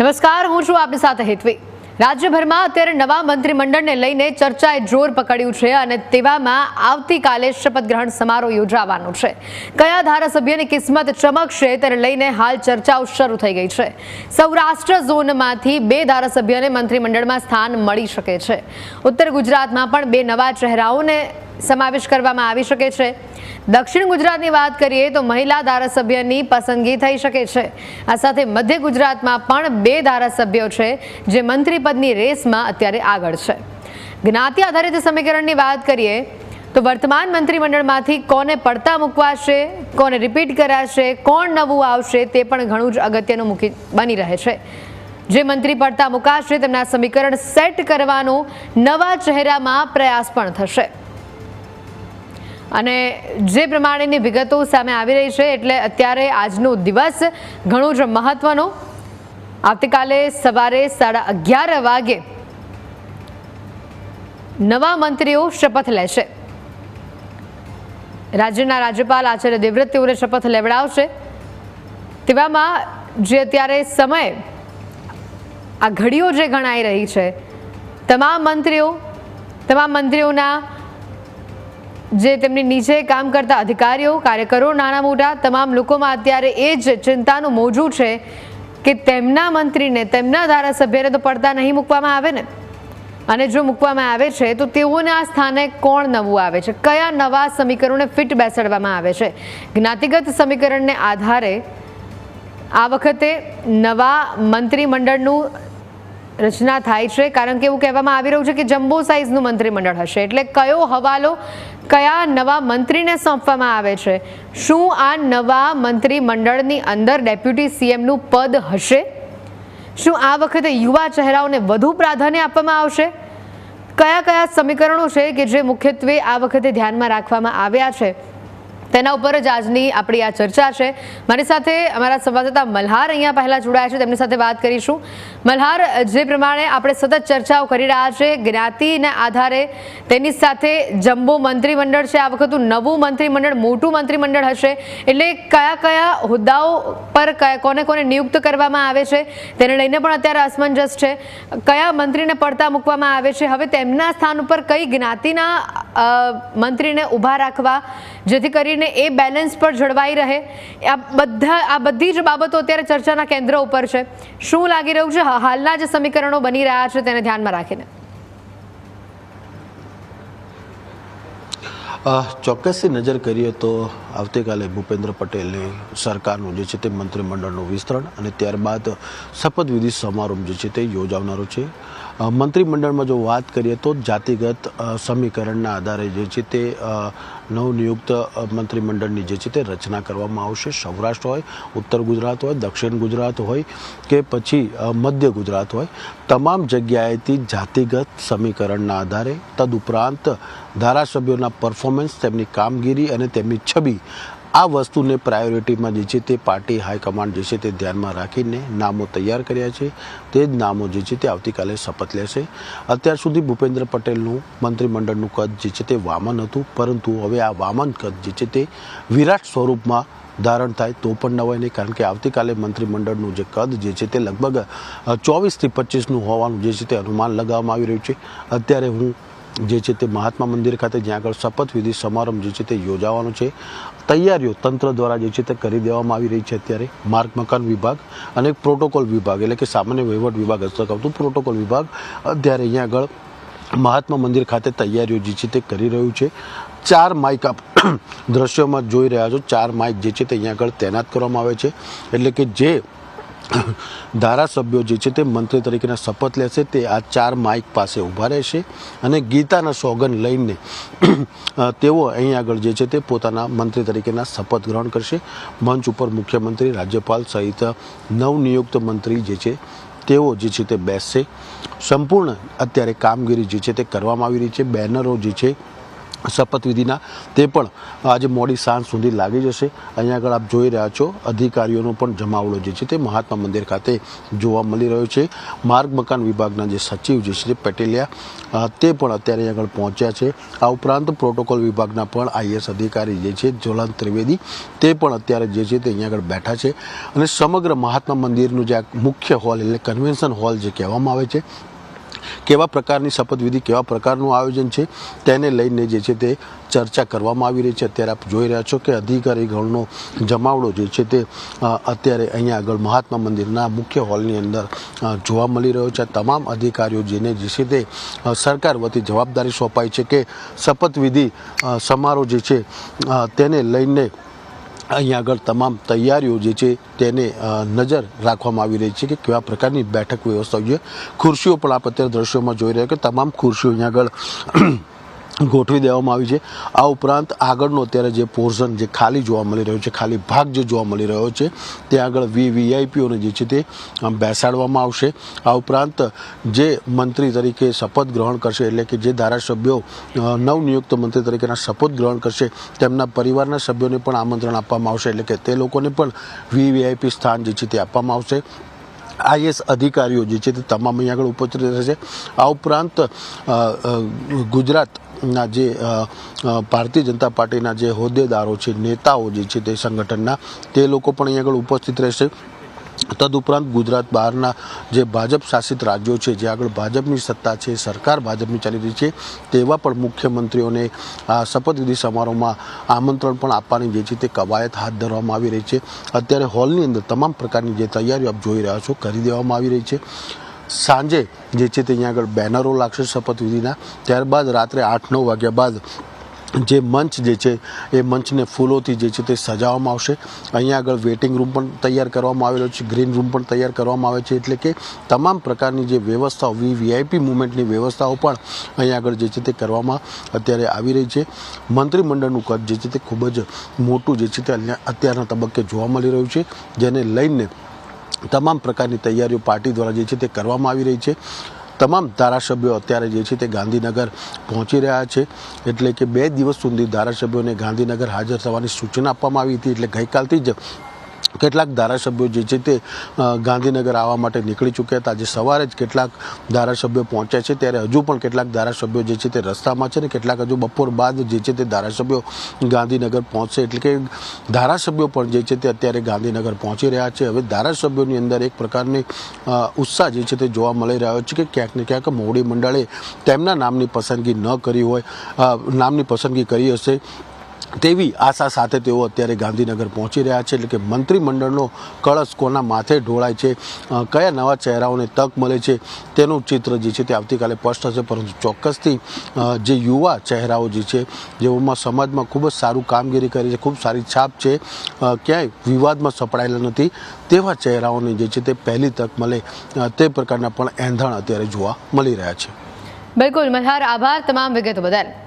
નમસ્કાર, હું છું આપની સાથે હેતવી. રાજ્યભરમાં અત્યારે નવા મંત્રીમંડળને લઈને ચર્ચાએ જોર પકડ્યું છે અને તેવામાં આવતીકાલે શપથ ગ્રહણ સમારોહ યોજાવાનો છે. કયા ધારાસભ્યની કિસ્મત ચમકશે તેને લઈને હાલ ચર્ચાઓ શરૂ થઈ ગઈ છે. સૌરાષ્ટ્ર ઝોનમાંથી બે ધારાસભ્યને મંત્રીમંડળમાં સ્થાન મળી શકે છે. ઉત્તર ગુજરાતમાં પણ બે નવા ચહેરાઓને સમાવેશ કરવામાં આવી શકે છે. દક્ષિણ ગુજરાતની વાત કરીએ તો મહિલા ધારાસભ્યની પસંદગી થઈ શકે છે. આ સાથે મધ્ય ગુજરાતમાં પણ બે ધારાસભ્યો છે, જે મંત્રી પદની રેસમાં અત્યારે આગળ છે. જ્ઞાતિ આધારિત સમીકરણની વાત કરીએ તો વર્તમાન મંત્રીમંડળમાંથી કોને પડતા મૂકવાશે, કોને રિપીટ કરાશે, કોણ નવું આવશે તે પણ ઘણું જ અગત્યનું મૂકી બની રહે છે. જે મંત્રી પડતા મુકાશે તેમના સમીકરણ સેટ કરવાનો નવા ચહેરામાં પ્રયાસ પણ થશે. અને જે પ્રમાણેની વિગતો સામે આવી રહી છે, એટલે અત્યારે આજનો દિવસ ઘણો જ મહત્વનો. આવતીકાલે સવારે સાડા અગિયાર વાગે નવા મંત્રીઓ શપથ લેશે. રાજ્યના રાજ્યપાલ આચાર્ય દેવવ્રત તેઓને શપથ લેવડાવશે. તેવામાં જે અત્યારે સમય, આ ઘડીઓ જે ગણાઈ રહી છે, તમામ મંત્રીઓ, તમામ મંત્રીઓના જે તેમની નીચે કામ કરતા અધિકારીઓ, કાર્યકરો નાના મોટા તમામ લોકોમાં અત્યારે એ જ ચિંતાનું મોજું છે કે તેમના મંત્રીને તેમના ધારાસભ્યને તો પડતા નહીં મૂકવામાં આવે ને? અને જો મૂકવામાં આવે છે, તો તેઓને આ સ્થાને કોણ નવું આવે છે? કયા નવા સમીકરણોને ફિટ બેસાડવામાં આવે છે? જ્ઞાતિગત સમીકરણને આધારે આ વખતે નવા મંત્રીમંડળનું રચના થાય છે. કારણ કે એવું કહેવામાં આવી રહ્યું છે કે જમ્બો સાઇઝનું મંત્રીમંડળ હશે. એટલે કયો હવાલો કયા નવા મંત્રીને સોંપવામાં આવે છે? શું આ નવા મંત્રીમંડળની અંદર ડેપ્યુટી સીએમનું પદ હશે? શું આ વખતે યુવા ચહેરાઓને વધુ પ્રાધાન્ય આપવામાં આવશે? કયા કયા સમીકરણો છે કે જે મુખ્યત્વે આ વખતે ધ્યાનમાં રાખવામાં આવ્યા છે? તેના ઉપર જ આજની આપણી આ ચર્ચા છે. મારી સાથે અમારા સંવાદદાતા મલ્હાર અહીંયા પહેલાં જોડાયા છે. તેમની સાથે વાત કરીશું. મલ્હાર, જે પ્રમાણે આપણે સતત ચર્ચાઓ કરી રહ્યા છે, જ્ઞાતિના આધારે તેની સાથે જમ્બો મંત્રીમંડળ છે. આ વખતનું નવું મંત્રીમંડળ, મોટું મંત્રીમંડળ હશે. એટલે કયા કયા હોદ્દાઓ પર કોને કોને નિયુક્ત કરવામાં આવે છે, તેને લઈને પણ અત્યારે અસમંજસ છે. કયા મંત્રીને પડતા મૂકવામાં આવે છે? હવે તેમના સ્થાન ઉપર કઈ જ્ઞાતિના મંત્રીને ઊભા રાખવા, જેથી કરીને એ બેલેન્સ પર જળવાઈ રહે. આ બધા, આ બધી જ બાબતો અત્યારે ચર્ચાના કેન્દ્ર ઉપર છે. શું લાગી રહ્યું છે? હાલના જે સમીકરણો બની રહ્યા છે તેને ધ્યાનમાં રાખીને. ચોક્કસથી નજર કરીએ તો આવતીકાલે ભૂપેન્દ્ર પટેલની સરકારનું જે છે તે મંત્રીમંડળનું વિસ્તરણ અને ત્યારબાદ શપથવિધિ સમારોહ જે છે તે યોજાવનારો છે. મંત્રીમંડળમાં જો વાત કરીએ તો જાતિગત સમીકરણના આધારે જે છે તે નવનિયુક્ત મંત્રીમંડળની જે છે તે રચના કરવામાં આવશે. સૌરાષ્ટ્ર હોય, ઉત્તર ગુજરાત હોય, દક્ષિણ ગુજરાત હોય કે પછી મધ્ય ગુજરાત હોય, તમામ જગ્યાએથી જાતિગત સમીકરણના આધારે, તદુપરાંત ધારાસભ્યોના પરફોર્મન્સ તેમની કામગીરી અને તેમની છબી આ વસ્તુને પ્રાયોરિટીમાં જે છે તે પાર્ટી હાઈકમાન્ડ જે છે તે ધ્યાનમાં રાખીને નામો તૈયાર કર્યા છે. તે જ નામો જે છે તે આવતીકાલે શપથ લેશે. અત્યાર સુધી ભૂપેન્દ્ર પટેલનું મંત્રીમંડળનું કદ જે છે તે વામન હતું, પરંતુ હવે આ વામન કદ જે છે તે વિરાટ સ્વરૂપમાં ધારણ થાય તો પણ નવાય નહીં કારણ કે આવતીકાલે મંત્રીમંડળનું જે કદ જે છે તે લગભગ ચોવીસથી પચીસનું હોવાનું જે છે તે અનુમાન લગાવવામાં આવી રહ્યું છે. અત્યારે હું જે છે તે મહાત્મા મંદિર ખાતે જ્યાં આગળ શપથવિધિ સમારંભ જે છે તે યોજાવાનો છે. તૈયારીઓ તંત્ર દ્વારા જે છે તે કરી દેવામાં આવી રહી છે અત્યારે. માર્ગ મકાન વિભાગ અને પ્રોટોકોલ વિભાગ એટલે કે સામાન્ય વહીવટ વિભાગ, હસ્તક પ્રોટોકોલ વિભાગ અત્યારે અહીંયા આગળ મહાત્મા મંદિર ખાતે તૈયારીઓ જે છે તે કરી રહ્યું છે. ચાર માઇક આપ દ્રશ્યોમાં જોઈ રહ્યા છો. ચાર માઇક જે છે તે અહીંયા આગળ તૈનાત કરવામાં આવે છે. એટલે કે જે ધારાસભ્યો જે છે તે મંત્રી તરીકેના શપથ લેશે. તે આ ચાર માઇક પાસે ઊભા રહેશે અને ગીતાના સોગન લઈને તેઓ અહીં આગળ જે છે તે પોતાના મંત્રી તરીકેના શપથ ગ્રહણ કરશે. મંચ ઉપર મુખ્યમંત્રી, રાજ્યપાલ સહિત નવનિયુક્ત મંત્રી જે છે તેઓ જે છે તે બેસશે. સંપૂર્ણ અત્યારે કામગીરી જે છે તે કરવામાં આવી રહી છે. બેનરો જે છે શપથવિધિના તે પણ આજે મોડી સાંજ સુધી લાગી જશે. અહીંયા આગળ આપ જોઈ રહ્યા છો, અધિકારીઓનો પણ જમાવડો જે છે તે મહાત્મા મંદિર ખાતે જોવા મળી રહ્યો છે. માર્ગ મકાન વિભાગના જે સચિવ જે છે તે પટેલિયા તે પણ અત્યારે આગળ પહોંચ્યા છે. આ ઉપરાંત પ્રોટોકોલ વિભાગના પણ આઈએસ અધિકારી જે છે જ્વલંત ત્રિવેદી, તે પણ અત્યારે જે છે તે અહીંયા આગળ બેઠા છે. અને સમગ્ર મહાત્મા મંદિરનું જે મુખ્ય હોલ એટલે કન્વેન્શન હોલ જે કહેવામાં આવે છે કેવા પ્રકારની શપથવિધિ કેવા પ્રકારનું આયોજન છે, તેને લઈને જે છે તે ચર્ચા કરવામાં આવી રહી છે. અત્યારે આપ જોઈ રહ્યા છો કે અધિકારી ગણનો જમાવડો જે છે તે અત્યારે અહીંયા આગળ મહાત્મા મંદિરના મુખ્ય હોલની અંદર જોવા મળી રહ્યો છે. તમામ અધિકારીઓ જેને જે છે તે સરકાર વતી જવાબદારી સોંપાઈ છે કે શપથવિધિ સમારોહ જે છે તેને લઈને અહીંયા આગળ તમામ તૈયારીઓ જે છે તેને નજર રાખવામાં આવી રહી છે કે કેવા પ્રકારની બેઠક વ્યવસ્થા છે. ખુરશીઓ પણ આપ અત્યારે દ્રશ્યોમાં જોઈ રહ્યા કે તમામ ખુરશીઓ અહીંયા આગળ ગોઠવી દેવામાં આવી છે. આ ઉપરાંત આગળનો અત્યારે જે પોર્શન જે ખાલી જોવા મળી રહ્યો છે ખાલી ભાગ જે જોવા મળી રહ્યો છે ત્યાં આગળ વી વીઆઈપીઓને જે છે તે બેસાડવામાં આવશે. આ ઉપરાંત જે મંત્રી તરીકે શપથ ગ્રહણ કરશે એટલે કે જે ધારાસભ્યો નવનિયુક્ત મંત્રી તરીકેના શપથ ગ્રહણ કરશે તેમના પરિવારના સભ્યોને પણ આમંત્રણ આપવામાં આવશે એટલે કે તે લોકોને પણ વી વીઆઈપી સ્થાન જે છે તે આપવામાં આવશે. આઈએસ અધિકારીઓ જે છે તે તમામ અહીં આગળ ઉપસ્થિત રહેશે. આ ઉપરાંત અ, ગુજરાતના જે ભારતીય જનતા પાર્ટીના જે હોદ્દેદારો છે, નેતાઓ જે છે તે સંગઠનના, તે લોકો પણ અહીં આગળ ઉપસ્થિત રહેશે. તદુપરાંત ગુજરાત બહારના જે ભાજપ શાસિત રાજ્યો છે, જે આગળ ભાજપની સત્તા છે, સરકાર ભાજપની ચાલી રહી છે, તેવા પણ મુખ્યમંત્રીઓને આ શપથવિધિ સમારોહમાં આમંત્રણ પણ આપવાની જે છે તે કવાયત હાથ ધરવામાં આવી રહી છે. અત્યારે હોલની અંદર તમામ પ્રકારની જે તૈયારીઓ આપ જોઈ રહ્યા છો, કરી દેવામાં આવી રહી છે. સાંજે જે છે તે અહીંયા આગળ બેનરો લાગશે શપથવિધિના ત્યારબાદ રાત્રે આઠ નવ વાગ્યા બાદ જે મંચ જે છે, એ મંચને ફૂલોથી જે છે તે સજાવવામાં આવશે. અહીંયા આગળ વેટિંગ રૂમ પણ તૈયાર કરવામાં આવેલો છે, ગ્રીન રૂમ પણ તૈયાર કરવામાં આવે છે, એટલે કે તમામ પ્રકારની જે વ્યવસ્થાઓ વી વીઆઈપી મુવમેન્ટની વ્યવસ્થાઓ પણ અહીંયા આગળ જે છે તે કરવામાં અત્યારે આવી રહી છે. મંત્રીમંડળનું કદ જે છે તે ખૂબ જ મોટું જે છે તે અત્યારના તબક્કે જોવા મળી રહ્યું છે, જેને લઈને તમામ પ્રકારની તૈયારીઓ પાર્ટી દ્વારા જે છે તે કરવામાં આવી રહી છે. તમામ ધારાસભ્યો અત્યારે જે છે તે ગાંધીનગર પહોંચી રહ્યા છે. એટલે કે બે દિવસ સુધી ધારાસભ્યોને ગાંધીનગર હાજર થવાની સૂચના આપવામાં આવી હતી. એટલે ગઈકાલથી જ કેટલાક ધારાસભ્યો જે છે તે ગાંધીનગર આવવા માટે નીકળી ચૂક્યા હતા. આજે સવારે જ કેટલાક ધારાસભ્યો પહોંચ્યા છે. ત્યારે હજુ પણ કેટલાક ધારાસભ્યો જે છે તે રસ્તામાં છે ને કેટલાક હજુ બપોર બાદ જે છે તે ધારાસભ્યો ગાંધીનગર પહોંચશે. એટલે કે ધારાસભ્યો પણ જે છે તે અત્યારે ગાંધીનગર પહોંચી રહ્યા છે. હવે ધારાસભ્યોની અંદર એક પ્રકારની ઉત્સાહ જે છે તે જોવા મળી રહ્યો છે કે ક્યાંક ને ક્યાંક મોવડી મંડળે તેમના નામની પસંદગી ન કરી હોય નામની પસંદગી કરી હશે. તેવી આશા સાથે તેઓ અત્યારે ગાંધીનગર પહોંચી રહ્યા છે એટલે કે મંત્રીમંડળનો કળશ કોના માથે ઢોળાય છે કયા નવા ચહેરાઓને તક મળે છે તેનું ચિત્ર જે છે તે આવતીકાલે સ્પષ્ટ થશે. પરંતુ ચોક્કસથી જે યુવા ચહેરાઓ જે છે, જેઓમાં સમાજમાં ખૂબ જ સારું કામગીરી કરી છે, ખૂબ સારી છાપ છે ક્યાંય વિવાદમાં સપડાયેલા નથી, તેવા ચહેરાઓને જે છે તે પહેલી તક મળે તે પ્રકારના પણ એંધાણ અત્યારે જોવા મળી રહ્યા છે. બિલકુલ, મલ્હાર, આભાર તમામ વિગતો બદલ.